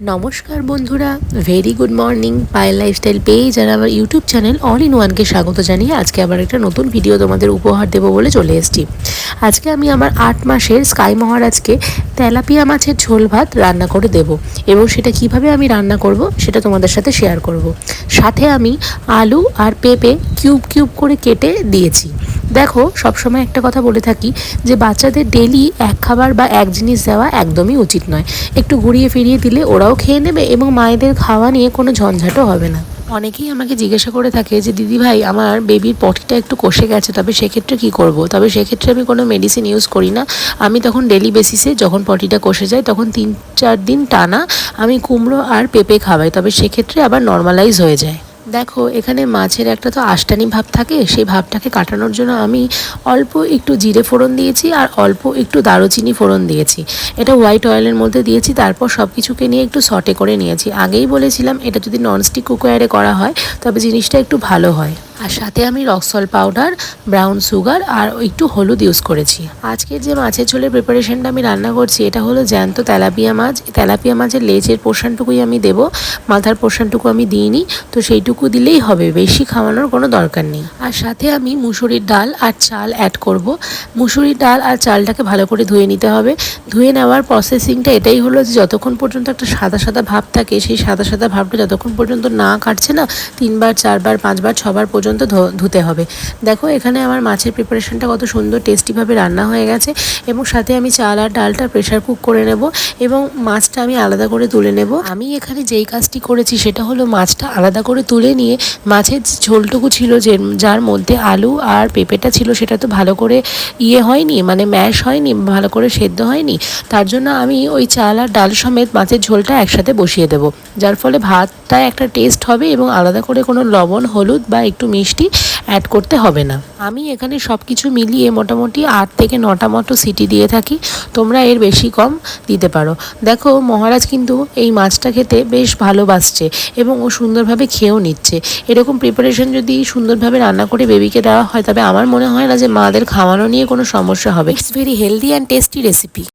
নমস্কার বন্ধুরা very good morning Payel lifestyle page আর আমার ইউটিউব চ্যানেল অল ইন ওয়ানকে স্বাগত জানিয়ে আজকে আবার একটা নতুন ভিডিও তোমাদের উপহার দেবো বলে চলে এসেছি। আজকে আমি আমার আট মাসের স্কাই মহারাজকে তেলাপিয়া মাছের ঝোল ভাত রান্না করে দেব এবং সেটা কীভাবে আমি রান্না করব সেটা তোমাদের সাথে শেয়ার করব। সাথে আমি আলু আর পেঁপে কিউব কিউব করে কেটে দিয়েছি। দেখো, সবসময় একটা কথা বলে থাকি যে বাচ্চাদের ডেলি এক খাবার বা এক জিনিস দেওয়া একদমই উচিত নয়। একটু ঘুরিয়ে ফিরিয়ে দিলে ওরাও খেয়ে নেবে এবং মায়েদের খাওয়া নিয়ে কোনো ঝঞ্ঝাটও হবে না। অনেকেই আমাকে জিজ্ঞাসা করে থাকে যে, দিদি ভাই, আমার বেবির পটিটা একটু কষে গেছে, তবে সেক্ষেত্রে কি করব? তবে সেক্ষেত্রে আমি কোনো মেডিসিন ইউজ করি না। আমি তখন ডেলি বেসিসে যখন পটিটা কষে যায়, তখন তিন চার দিন টানা আমি কুমড়ো আর পেঁপে খাওয়াই। তবে সেক্ষেত্রে আবার নর্মালাইজ হয়ে যায়। দেখো, এখানে মাছের একটা তো আষ্টানি ভাব থাকে, সেই ভাবটাকে কাটানোর জন্য আমি অল্প একটু জিরে ফোড়ন দিয়েছি আর অল্প একটু দারুচিনি ফোড়ন দিয়েছি। এটা হোয়াইট অয়েলের মধ্যে দিয়েছি, তারপর সব কিছুকে নিয়ে একটু সটে করে নিয়েছি। আগেই বলেছিলাম এটা যদি ননস্টিক কুকারে করা হয়, তবে জিনিসটা একটু ভালো হয়। আর সাথে আমি rock salt powder, brown sugar আর একটু হলুদ ইউজ করেছি। আজকের যে মাছের ঝোলের প্রিপারেশনটা আমি রান্না করছি, এটা হলো জ্যান্ত তেলাপিয়া মাছ। তেলাপিয়া মাছের লেজের পোর্শনটুকুই আমি দেবো, মাথার পোর্শনটুকু আমি দিইনি, তো সেইটুকু দিলেই হবে, বেশি খাওয়ানোর কোনো দরকার নেই। আর সাথে আমি মুসুরির ডাল আর চাল অ্যাড করব। মুসুরির ডাল আর চালটাকে ভালো করে ধুয়ে নিতে হবে। ধুয়ে নেওয়ার প্রসেসিংটা এটাই হলো যে যতক্ষণ পর্যন্ত একটা সাদা সাদা ভাব থাকে, সেই সাদা সাদা ভাবটা যতক্ষণ পর্যন্ত না কাটছে না, তিনবার, চারবার, পাঁচবার, ছবার পর্যন্ত ধো- ধুতে হবে। দেখো, এখানে আমার মাছের প্রিপারেশনটা কত সুন্দর টেস্টিভাবে রান্না হয়ে গেছে এবং সাথে আমি চাল আর ডালটা প্রেশার কুক করে নেব এবং মাছটা আমি আলাদা করে তুলে নেব। আমি এখানে যেই কাজটি করেছি সেটা হলো মাছটা আলাদা করে তুলে নিয়ে মাছের ঝোলটুকু ছিল যে, যার মধ্যে আলু আর পেঁপেটা ছিল সেটা তো ভালো করে ইয়ে হয়নি মানে ম্যাশ হয়নি, ভালো করে সেদ্ধ হয়নি। তার জন্য আমি ওই চাল আর ডাল সমেত মাছের ঝোলটা একসাথে বসিয়ে দেবো, যার ফলে ভাতটা একটা টেস্ট হবে এবং আলাদা করে কোনো লবণ, হলুদ বা একটু মিষ্টি অ্যাড করতে হবে না। আমি এখানে সব কিছু মিলিয়ে মোটামুটি আট থেকে নটা মতো সিটি দিয়ে থাকি। তোমরা এর বেশি কম দিতে পারো। দেখো, মহারাজ কিন্তু এই মাছটা খেতে বেশ ভালোবাসছে এবং ও সুন্দরভাবে খেয়েও নিচ্ছে। এরকম প্রিপারেশন যদি সুন্দরভাবে রান্না করে বেবিকে দেওয়া হয়, তবে আমার মনে হয় না যে মাদের খাওয়ানো নিয়ে কোনো সমস্যা হবে। It's very healthy and tasty recipe